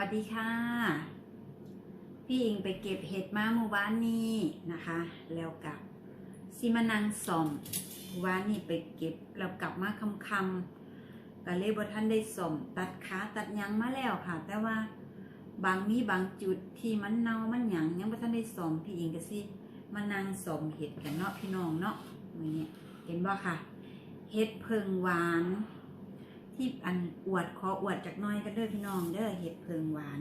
วัสดีค่ะ พี่อิงไปเก็บเห็ดมาเมื่อวานนี้นะคะ แล้วกับซิมานังสอมเมื่อวานนี้ไปเก็บแล้วกลับมาคำคำก็เลยบท่านได้สมตัดขาตัดยังมาแล้วค่ะ แต่ว่าบางมีบางจุดที่มันเน่ามันหยังยังบท่านได้สมพี่อิงก็สิมานังสมเห็ดกันเนาะพี่น้องเนาะมื้อนี้เห็นบ่ค่ะ เห็ดเพิงหวาน ที่อันอวดขออวดจากน้อยกันเด้อพี่น้องเด้อเห็ดเพิงหวาน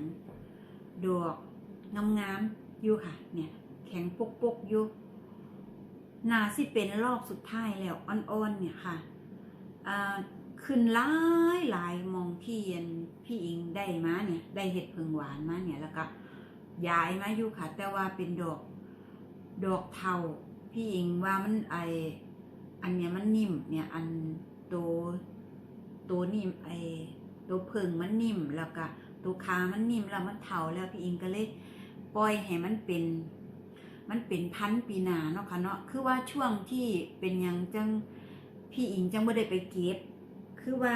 ดอกงามๆอยู่ค่ะ เนี่ย แข็งปกปกอยู่นาสิเป็นรอบสุดท้ายแล้วอ่อนๆเนี่ยค่ะขึ้นหลายหลายมองที่เย็นพี่อิงได้มาเนี่ย ได้เห็ดเพิงหวานมาเนี่ยแล้วก็ย้ายมาอยู่ค่ะ แต่ว่าเป็นดอกดอกเทาพี่อิงว่ามันไออันเนี้ยมันนิ่มเนี่ยอันโต ตัวนิ่มไอตัวเพิงมันนิ่มแล้วก็ตัวขามันนิ่มแล้วมันเถาแล้วพี่อิงก็เลยปล่อยให้มันเป็น มันเป็นพันปีนาเนาะค่ะเนาะคือว่าช่วงที่เป็นยังจังพี่อิงจังไม่ได้ไปเก็บ คือว่า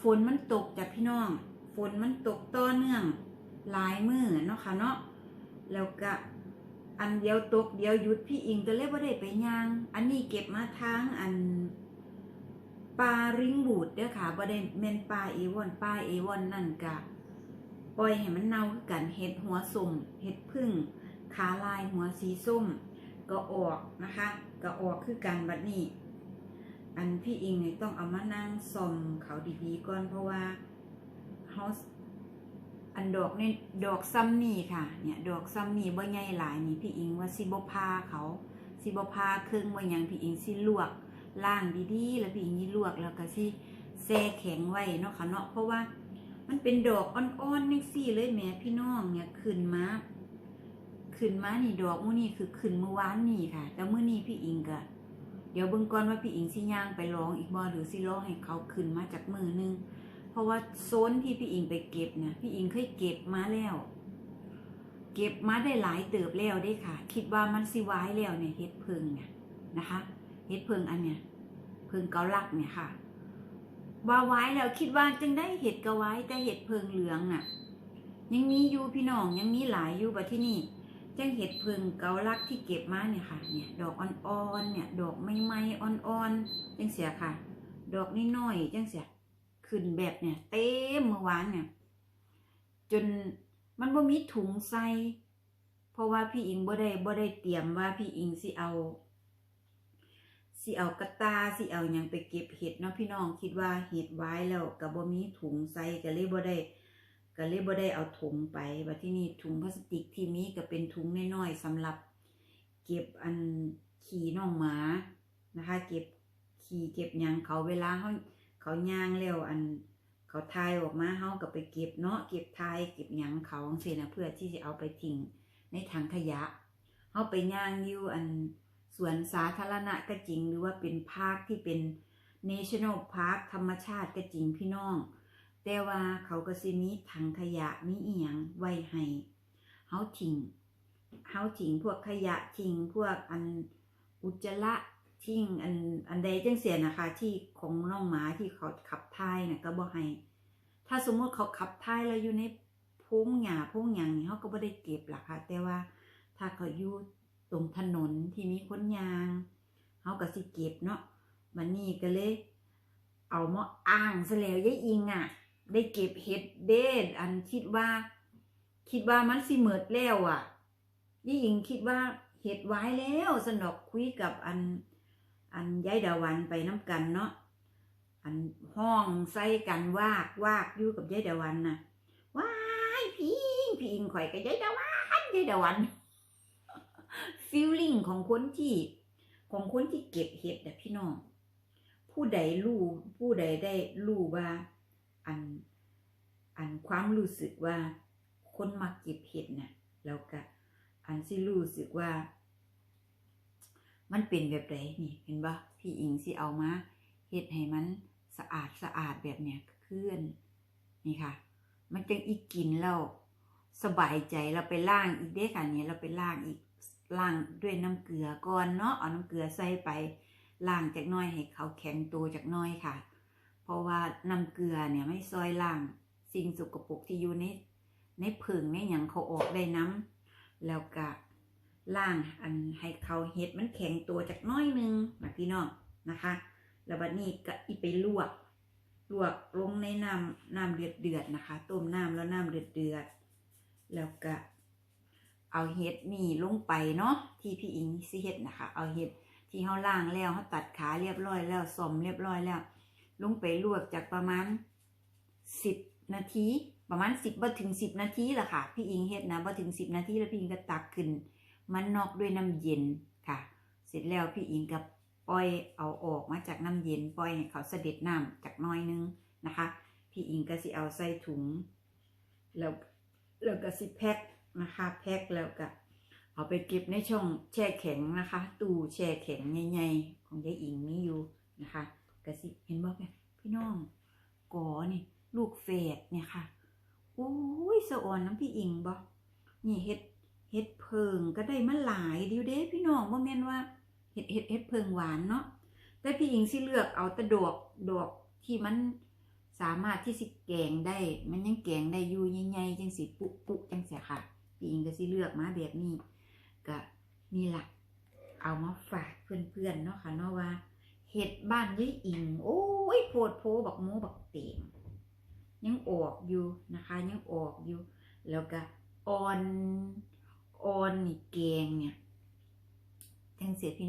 ฝนมันตกจากพี่น้อง ฝนมันตกต่อเนื่องหลายมือเนาะค่ะเนาะแล้วก็อันเดียวตกเดียวหยุดพี่อิงก็เลยบ่ได้ไปย่าง อันนี้เก็บมาทางอัน ปลาริงบูดเด้อค่ะบ่ได้แม่นปลาเอวอนปลาเอวอนนั่นกะปล่อยให้มันเน่าคือกันเห็ดหัวส้มเห็ดพึ่งขาลายหัวสีส้ม ก็ออกนะคะ ก็ออกคือกันบัดนี้ อันพี่อิงเนี่ยต้องเอามานั่งส่องเขาดีๆก่อนเพราะว่าเฮาอันดอกนี่ดอกซ้ำนี่ค่ะ เนี่ยดอกซ้ำนี่บ่ใหญ่หลายนี่พี่อิงว่าสิบ่พาเขาสิบ่พาครึ่งว่ยังพี่อิงสิลวก ล่างดีๆ แล้วพี่นี้ลวกแล้วก็สิแช่แข็งไว้เนาะค่ะเนาะเพราะว่ามันเป็นดอกอ่อนๆนี่สิเลยแม่พี่น้องเนี่ยขึ้นมาขึ้นมานี่ดอกมื้อนี้คือขึ้นเมื่อวานนี่ค่ะ แต่มื้อนี้พี่อิงก็เดี๋ยวเบิ่งก่อนว่าพี่อิงสิย่างไปร้องอีกบ่หรือสิรอให้เขาขึ้นมาจากมือนึงเพราะว่าโซนที่พี่อิงไปเก็บเนี่ยพี่อิงเคยเก็บมาแล้ว เก็บมาได้หลายเติบแล้วเด้ค่ะ คิดว่ามันสิไว้แล้วเนี่ยเฮ็ดเพิงเนี่ยนะคะ เฮ็ดเพิงอันเนี้ยเพิงเกาลักเนี่ยค่ะ ว่าไว้แล้วคิดว่าจึงได้เห็ดกะไว้แต่เห็ดเพิงเหลืองอะ ยังมีอยู่พี่น้องยังมีหลายอยู่บัดที่นี่จังเห็ดเพิงเกาลักที่เก็บมาเนี่ยค่ะ เนี่ย ดอกอ่อนๆเนี่ย ดอกไม่ไม่อ่อนๆจังเสียค่ะ ดอกน้อยๆจังเสียขึ้นแบบเนี่ย เต็มเมื่อวานเนี่ย จนมันบ่มีถุงใส่เพราะว่าพี่อิงบ่ได้บ่ได้เตรียมว่าพี่อิงสิเอา สิเอากระตาสิเอาหยังไปเก็บเห็ดเนาะพี่น้องคิดว่าเห็ดไว้แล้วก็บ่มีถุงใส่ก็เลยบ่ได้ก็เลยบ่ได้เอาถุงไปบัดที่นี่ถุงพลาสติกที่มีก็เป็นถุงน้อยๆสำหรับ เก็บอันขี่น้องหมานะคะ เก็บขี่เก็บยังเขาเวลาเขาเขาย่างแล้วอันเขาทายออกมาเขาก็ไปเก็บเนาะเก็บทายเก็บยังเขาจังซี่นะเพื่อที่จะเอาไปทิ้งในถังขยะเขาไปย่างอยู่อัน สวนสาธารณะก็จริง หรือว่าเป็นพาร์คที่เป็น National Park ธรรมชาติก็จริงพี่น้อง แต่ว่าเขาก็สิมีถังขยะมีอีหยังไว้ให้เฮาทิ้งเฮาทิ้งพวกขยะทิ้งพวกอันอุจจาระทิ้งอันอันใดจังเสียนะคะ ที่ของน้องหมาที่เขาขับถ่ายน่ะก็บ่ให้ถ้าสมมติเขาขับถ่ายแล้วอยู่ในพงหญ้าพงหยังนี่เขาก็บ่ได้เก็บล่ะค่ะ แต่ว่าถ้าเขาอยู่ ตรงถนนที่มีคนยางเขาก็สิเก็บเนาะมันนี่ก็เลย เอามาอ้างซะแล้วยายอิงอะ ได้เก็บเห็ดเด็ดอันคิดว่า คิดว่ามันสิเหมิดแล้วอะยายอิงคิดว่าเห็ดไว้แล้วสนอกคุยกับอัน อันยายดาวันไปน้ำกันเนาะอันห้องใส่กันวากวากอยู่กับยายดาวันน่ะว้ายพิงพิงข่อยกับยายดาวันยายดาวัน ฟีลลิ่งของคนที่ของคนที่เก็บเห็ดอะพี่น้อง ผู้ใดรู้ผู้ใดได้รู้ว่า อันอันความรู้สึกว่า คนมาเก็บเห็ดน่ะแล้วก็อันสิรู้สึกว่า มันเป็นแบบไหนนี่เห็นปะพี่อิงสิเอามาเห็ดให้มันสะอาดสะอาดแบบเนี้ยเคลื่อนนี่ค่ะ มันจังอีกกินแล้วสบายใจเราไปล่างอีกเด้ค่ะเนี่ยเราไปล่างอีก ล่างด้วยน้ำเกลือก่อนเนาะเอาน้ำเกลือใส่ไปล่างจากน้อยให้เขาแข็งตัวจากน้อยค่ะ เพราะว่าน้ำเกลือเนี่ยไม่ซอยล่างสิ่งสกปรกที่อยู่ในในผึ่งในหยังเขาออกได้น้ำแล้วก็ล่างอันให้เขาเห็ดมันแข็งตัวจากน้อยนึงนะพี่น้องนะคะ แล้วบัดนี้ก็อีไปลวกลวกลงในน้ำน้ำเดือดเดือดนะคะ ต้มน้ำแล้วน้ำเดือดเดือดแล้วก็ เอาเห็ดนี่ลงไปเนาะที่พี่อิงสิเห็ดนะคะ เอาเห็ดที่เขาล่างแล้วเขาตัดขาเรียบร้อยแล้วซ่อมเรียบร้อยแล้ว ลงไปลวกจากประมาณสิบนาที ประมาณสิบบ่ถึงสิบนาทีแหละค่ะ พี่อิงเฮ็ดนะบ่ถึงสิบนาทีแล้วพี่อิงก็ตักขึ้น มันนอกด้วยน้ำเย็นค่ะ เสร็จแล้วพี่อิงก็ปล่อยเอาออกมาจากน้ำเย็นปล่อยให้เขาเสด็จน้ำจากน้อยนึงนะคะ พี่อิงก็สิเอาใส่ถุงแล้วแล้วก็สิแพ็ค นะคะแพ็คแล้วก็เอาไปเก็บในช่องแช่แข็งนะคะ ตู้แช่แข็งใหญ่ๆของยายอิงมีอยู่นะคะกระสิเห็นบ่เนี่ยพี่น้องกอนี่ลูกเฟดเนี่ยค่ะโอ้ยสะอ่อนน้ำพี่อิงบ่นี่เฮ็ดเฮ็ดเพิงก็ได้มาหลายเดิวเด้พี่น้องบ่แม่นว่าเฮ็ดเฮ็ดเฮ็ดเพิงหวานเนาะแต่พี่อิงสิเลือกเอาต่ดอกดอกที่มันสามารถที่สิแกงได้ มันยังแกงได้อยู่ใหญ่ๆจังสิปุปุจังเสียค่ะ พี่อิงก็สิเลือกมาแบบนี้ก็นี่แหละเอามาฝากเพื่อนๆเนาะค่ะเนาะว่าเห็ดบ้านยายอิง โอ้ยโพดโพบักโมบักเต็มยังออกอยู่นะคะ ยังออกอยู่ แล้วก็ออนออนนี่แกงเนี่ยจังเสียพี่